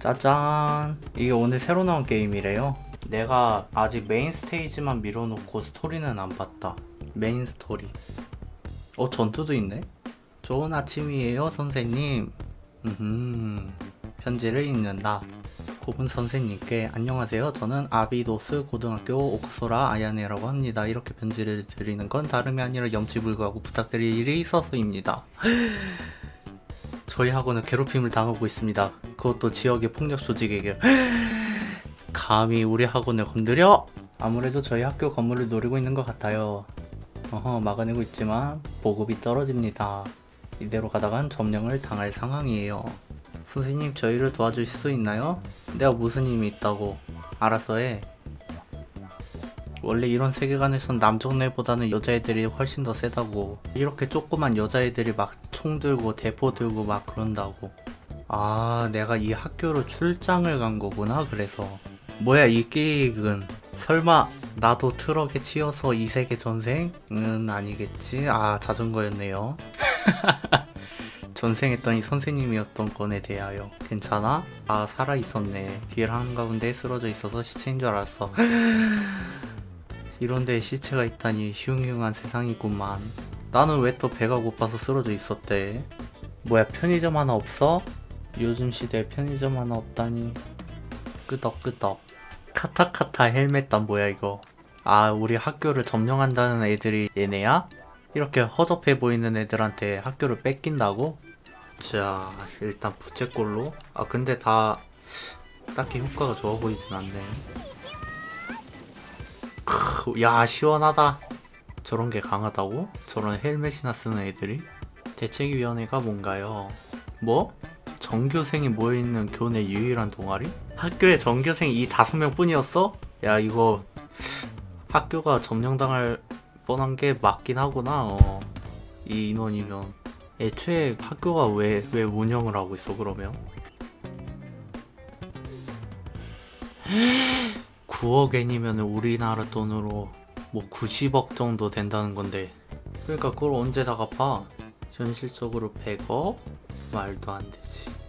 짜잔. 이게 오늘 새로 나온 게임이래요. 내가 아직 메인 스테이지만 밀어놓고 스토리는 안 봤다. 메인 스토리. 어 전투도 있네? 좋은 아침이에요 선생님. 음 편지를 읽는다. 고분 선생님께 안녕하세요. 저는 아비도스 고등학교 옥소라 아야네라고 합니다. 이렇게 편지를 드리는 건 다름이 아니라 염치불구하고 부탁드릴 일이 있어서입니다. 저희 학원은 괴롭힘을 당하고 있습니다. 그것도 지역의 폭력 조직에게. 감히 우리 학원을 건드려? 아무래도 저희 학교 건물을 노리고 있는 것 같아요. 어허, 막아내고 있지만 보급이 떨어집니다. 이대로 가다간 점령을 당할 상황이에요. 선생님, 저희를 도와주실 수 있나요? 내가 무슨 힘이 있다고. 알아서 해. 원래 이런 세계관에선 남정네보다는 여자애들이 훨씬 더 세다고 이렇게 조그만 여자애들이 막 총 들고 대포 들고 막 그런다고 아 내가 이 학교로 출장을 간 거구나 그래서 뭐야 이 계획은 설마 나도 트럭에 치여서 이 세계 전생 은 아니겠지 아 자전거였네요 전생했더니 선생님이었던 건에 대하여 괜찮아? 아 살아있었네 길 한가운데 쓰러져 있어서 시체인 줄 알았어 이런 데에 시체가 있다니 흉흉한 세상이구만. 나는 왜 또 배가 고파서 쓰러져 있었대? 뭐야 편의점 하나 없어? 요즘 시대에 편의점 하나 없다니. 끄덕끄덕. 카타카타 헬멧단 뭐야 이거? 아 우리 학교를 점령한다는 애들이 얘네야? 이렇게 허접해 보이는 애들한테 학교를 뺏긴다고? 자 일단 부채꼴로 아 근데 다 딱히 효과가 좋아 보이진 않네. 크, 야 시원하다 저런 게 강하다고? 저런 헬멧이나 쓰는 애들이? 대책위원회가 뭔가요? 뭐? 전교생이 모여있는 교내 유일한 동아리? 학교에 전교생 이 다섯 명 뿐이었어? 야 이거 학교가 점령당할 뻔한 게 맞긴 하구나 어. 이 인원이면 애초에 학교가 왜, 왜 운영을 하고 있어 그러면? 9억엔이면 우리나라 돈으로 뭐 90억 정도 된다는 건데 그러니까 그걸 언제 다 갚아? 현실적으로 100억? 말도 안 되지